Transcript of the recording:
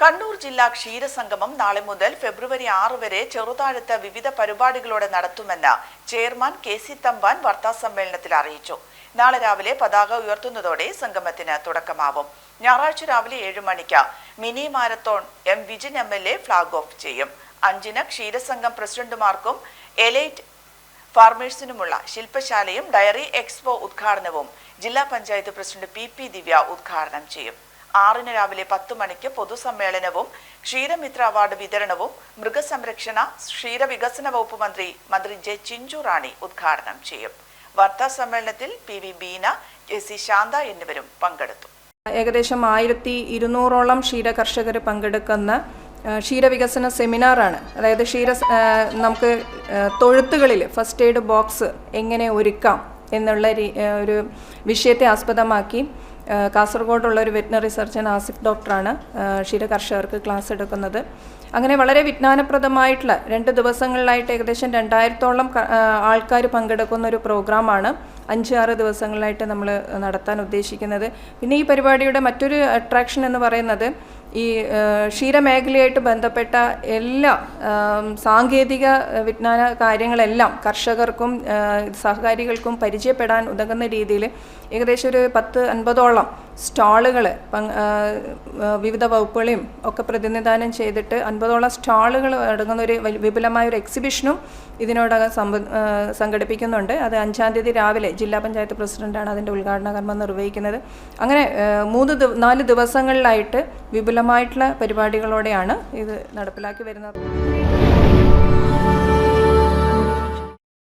കണ്ണൂർ ജില്ലാ ക്ഷീരസംഗമം നാളെ മുതൽ ഫെബ്രുവരി ആറ് വരെ ചെറുതാഴത്ത് വിവിധ പരിപാടികളോടെ നടത്തുമെന്ന് ചെയർമാൻ കെ സി തമ്പാൻ വാർത്താസമ്മേളനത്തിൽ അറിയിച്ചു. നാളെ രാവിലെ പതാക ഉയർത്തുന്നതോടെ സംഗമത്തിന് തുടക്കമാവും. ഞായറാഴ്ച രാവിലെ ഏഴ് മണിക്ക് mini marathon M Vijin M L A flag off ചെയ്യും. അഞ്ചിന് ക്ഷീരസംഘം പ്രസിഡന്റുമാർക്കും എലൈറ്റ് ഫാർമേഴ്സിനുമുള്ള ശില്പശാലയും ഡയറി എക്സ്പോ ഉദ്ഘാടനവും ജില്ലാ panchayat president P P Divya ഉദ്ഘാടനം ചെയ്യും. ആറിന് രാവിലെ പത്ത് മണിക്ക് പൊതുസമ്മേളനവും ക്ഷീരമിത്ര അവാർഡ് വിതരണവും മൃഗസംരക്ഷണ ക്ഷീരവികസന വകുപ്പ് മന്ത്രി മന്ത്രി ജെ ചിഞ്ചു റാണി ഉദ്ഘാടനം ചെയ്യും. വാർത്താ സമ്മേളനത്തിൽ P V Beena K C Shantha എന്നിവരും പങ്കെടുത്തു. ഏകദേശം ആയിരത്തി ഇരുന്നൂറോളം ക്ഷീര കർഷകർ പങ്കെടുക്കുന്ന ക്ഷീരവികസന സെമിനാറാണ്. അതായത് ക്ഷീര നമുക്ക് തൊഴുത്തുകളിൽ ഫസ്റ്റ് എയ്ഡ് ബോക്സ് എങ്ങനെ ഒരുക്കാം എന്നുള്ള ഒരു വിഷയത്തെ ആസ്പദമാക്കി. കാസർഗോഡുള്ള ഒരു വെറ്റിനറി സർജൻ ആസിഫ് ഡോക്ടറാണ് ക്ഷീര കർഷകർക്ക് ക്ലാസ് എടുക്കുന്നത്. അങ്ങനെ വളരെ വിജ്ഞാനപ്രദമായിട്ടുള്ള രണ്ട് ദിവസങ്ങളിലായിട്ട് ഏകദേശം രണ്ടായിരത്തോളം ആൾക്കാർ പങ്കെടുക്കുന്ന ഒരു പ്രോഗ്രാമാണ് അഞ്ച് ആറ് ദിവസങ്ങളിലായിട്ട് നമ്മൾ നടത്താൻ ഉദ്ദേശിക്കുന്നത്. പിന്നെ ഈ പരിപാടിയുടെ മറ്റൊരു അട്രാക്ഷൻ എന്ന് പറയുന്നത് ഈ ക്ഷീരമേഖലയായിട്ട് ബന്ധപ്പെട്ട എല്ലാ സാങ്കേതിക വിജ്ഞാന കാര്യങ്ങളെല്ലാം കർഷകർക്കും സഹകാരികൾക്കും പരിചയപ്പെടാൻ ഉതകുന്ന രീതിയിൽ ഏകദേശം ഒരു പത്ത് അൻപതോളം സ്റ്റാളുകൾ വിവിധ വകുപ്പുകളെയും ഒക്കെ പ്രതിനിധാനം ചെയ്തിട്ട് അൻപതോളം സ്റ്റാളുകൾ അടങ്ങുന്ന ഒരു വിപുലമായ ഒരു എക്സിബിഷനും ഇതിനോടകം സംബ സംഘടിപ്പിക്കുന്നുണ്ട്. അത് അഞ്ചാം തീയതി രാവിലെ ജില്ലാ പഞ്ചായത്ത് പ്രസിഡന്റാണ് അതിന്റെ ഉദ്ഘാടന കർമ്മം നിർവഹിക്കുന്നത്. അങ്ങനെ മൂന്ന് നാല് ദിവസങ്ങളിലായിട്ട് വിപുലമായിട്ടുള്ള പരിപാടികളോടെയാണ് ഇത് നടപ്പിലാക്കി വരുന്നത്.